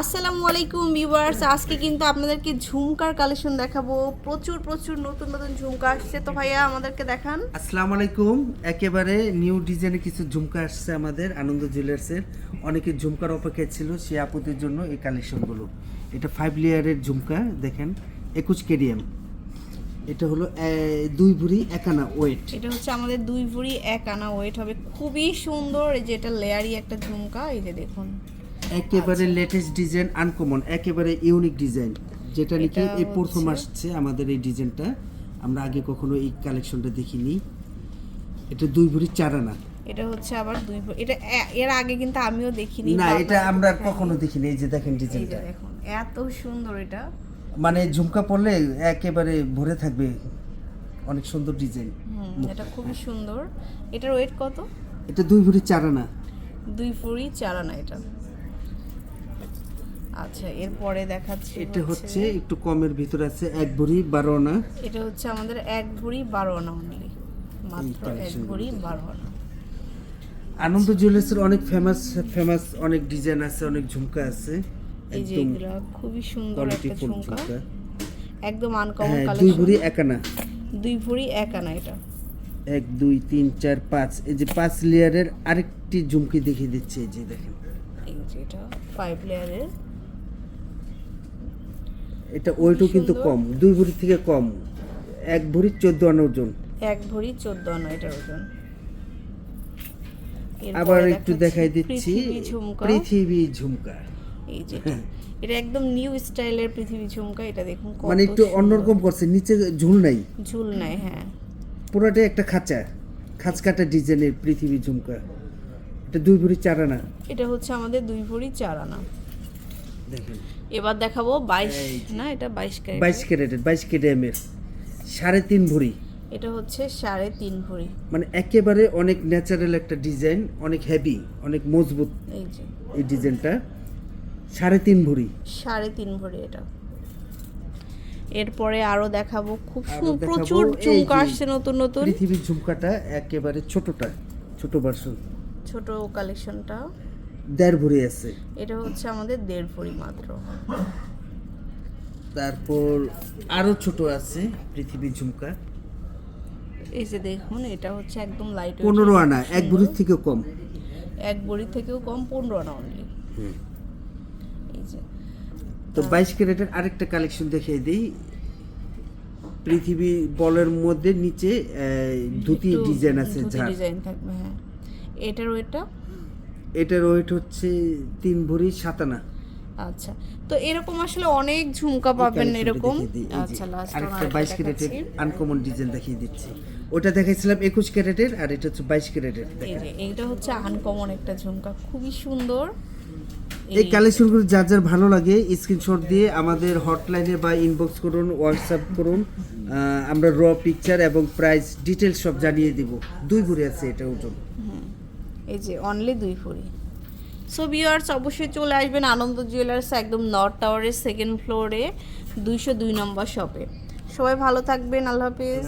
আসসালামু আলাইকুম ভিউয়ার্স আজকে কিন্তু আপনাদেরকে ঝুমকার কালেকশন দেখাবো। প্রচুর প্রচুর নতুন নতুন ঝুমকা আসছে। তো ভাইয়া আমাদেরকে দেখান। আসসালামু আলাইকুম। একেবারে নিউ ডিজাইনের কিছু ঝুমকা আসছে আমাদের আনন্দ জুয়েলার্সের অনেকে ঝুমকার অপেক্ষায় ছিল সে আপুদের জন্য এই কালেকশনগুলো এটা ফাইভ লেয়ারের ঝুমকা দেখেন একুশ কেডিএম এটা হলো দুই ভরি একানা ওয়েট এটা হচ্ছে আমাদের দুই ভরি এক আনা ওয়েট হবে। খুবই সুন্দর এই যে এটা লেয়ারি একটা ঝুমকা এই যে দেখুন। একেবারে লেটেস্ট ডিজাইন আনকমন একেবারে ইউনিক ডিজাইন যেটা নাকি এই প্রথম আসছে আমাদের এই ডিজাইনটা আমরা আগে কখনো এই কালেকশনটা দেখিনি। এটা দুই ভরি চার আনা এটা হচ্ছে আবার দুই এটা এর আগে কিন্তু আমিও দেখিনি। না এটা আমরা কখনো দেখিনি। এই যে দেখেন ডিজাইনটা দেখুন এত সুন্দর এটা। মানে ঝুমকা পরলে একেবারে ভরে থাকবে অনেক সুন্দর ডিজাইন হুম এটা খুবই সুন্দর। এটার ওয়েট কত? এটা দুই ভরি চার আনা দুই ভরি চার আনা এটা। আচ্ছা এরপরে দেখাচ্ছি এটা হচ্ছে একটু কমের ভিতরে আছে এক ভরি বারো আনা এটা হচ্ছে আমাদের এক ভরি বারো আনা অনলি মাত্র এক ভরি বারো আনা আনন্দ জুয়েলার্সের অনেক ফেমাস ফেমাস অনেক ডিজাইন আছে অনেক ঝুমকা আছে। এই যে এগুলা খুবই সুন্দর একটা ঝুমকা। একদম আনকমন হ্যাঁ দুই ভরি এক আনা দুই ভরি এক আনা এটা। এক দুই তিন চার পাঁচ। এই যে পাঁচ লেয়ারের আরেকটি ঝুমকি দেখিয়ে দিচ্ছে এই যে দেখেন। এই যে এটা ফাইভ লেয়ারের এটা ওয়েটও কিন্তু কম দুই ভরি থেকে কম। এক ভরি চোদ্দ আনা ওজন। এক ভরি চোদ্দ আনা এটার ওজন। আবার একটু দেখাই দিচ্ছি পৃথিবী ঝুমকা। এই যে এটা। একদম নিউ স্টাইলের পৃথিবী ঝুমকা এটা দেখুন মানে একটু অন্যরকম করছে নিচে ঝুল নাই। ঝুল নাই হ্যাঁ। পুরোটাই একটা খাঁচা খাঁচ কাটা ডিজাইনের পৃথিবী ঝুমকা। এটা দুই ভরি চার আনা। এটা হচ্ছে আমাদের দুই ভরি চার আনা। দেখেন। এবার দেখাবো বাইশ না এটা বাইশ ক্যারেট বাইশ ক্যারেটের বাইশ কেডিএমের সাড়ে তিন ভরি এটা হচ্ছে সাড়ে তিন ভরি মানে একেবারে অনেক ন্যাচারাল একটা ডিজাইন অনেক হেভি অনেক মজবুত এই যে। এই ডিজাইনটা সাড়ে তিন ভরি সাড়ে তিন ভরি এটা। এরপরে আরও দেখাবো খুব প্রচুর যে আসছে নতুন নতুন। পৃথিবীর ঝুমকাটা একেবারে ছোটটা ছোট ভার্সন ছোট কালেকশনটা দেড় ভরি আছে। এটা হচ্ছে আমাদের দেড় ভরি মাত্র। তারপর আরও ছোট আছে পৃথিবীর ঝুমকা। এই যে দেখুন এটা হচ্ছে একদম লাইট পনেরো আনা এক ভরির থেকেও কম। এক ভরি থেকেও কম পনেরো আনা অনলি এই যে। তো বাইশ ক্যারেটের আরেকটা কালেকশন দেখিয়ে দিই। পৃথিবী বলের মধ্যে নিচে দুটি ডিজাইন আছে ডিজাইন থাকবে হ্যাঁ। এটার ওইটা এটার ওয়েট হচ্ছে তিন ভরি সাতানা। আচ্ছা তো এরকম আসলে অনেক ঝুমকা পাবেন এরকম? আচ্ছা লাস্ট আরেকটা বাইশ ক্যারেটের আনকমন ডিজাইন দেখিয়ে দিচ্ছি। ওটা দেখাইছিলাম একুশ ক্যারেটের আর এটা হচ্ছে বাইশ ক্যারেটের এই দেখেন। এইটা হচ্ছে আনকমন একটা ঝুমকা খুবই সুন্দর। এই কালেকশনগুলো যার যার ভালো লাগে স্ক্রিনশট দিয়ে আমাদের হটলাইনে বা ইনবক্স করুন হোয়াটসঅ্যাপ করুন আমরা র পিকচার এবং প্রাইস ডিটেলস সব জানিয়ে দিব। দুই ভরি আছে এটা ওজন। এই যে অনলি দুই ভরি সো ভিউয়ার্স অবশ্যই চলে আসবেন আনন্দ জুয়েলার্স একদম নর্থ টাওয়ারের সেকেন্ড ফ্লোরে দুইশো দুই নম্বর শপে সবাই ভালো থাকবেন আল্লাহ হাফেজ।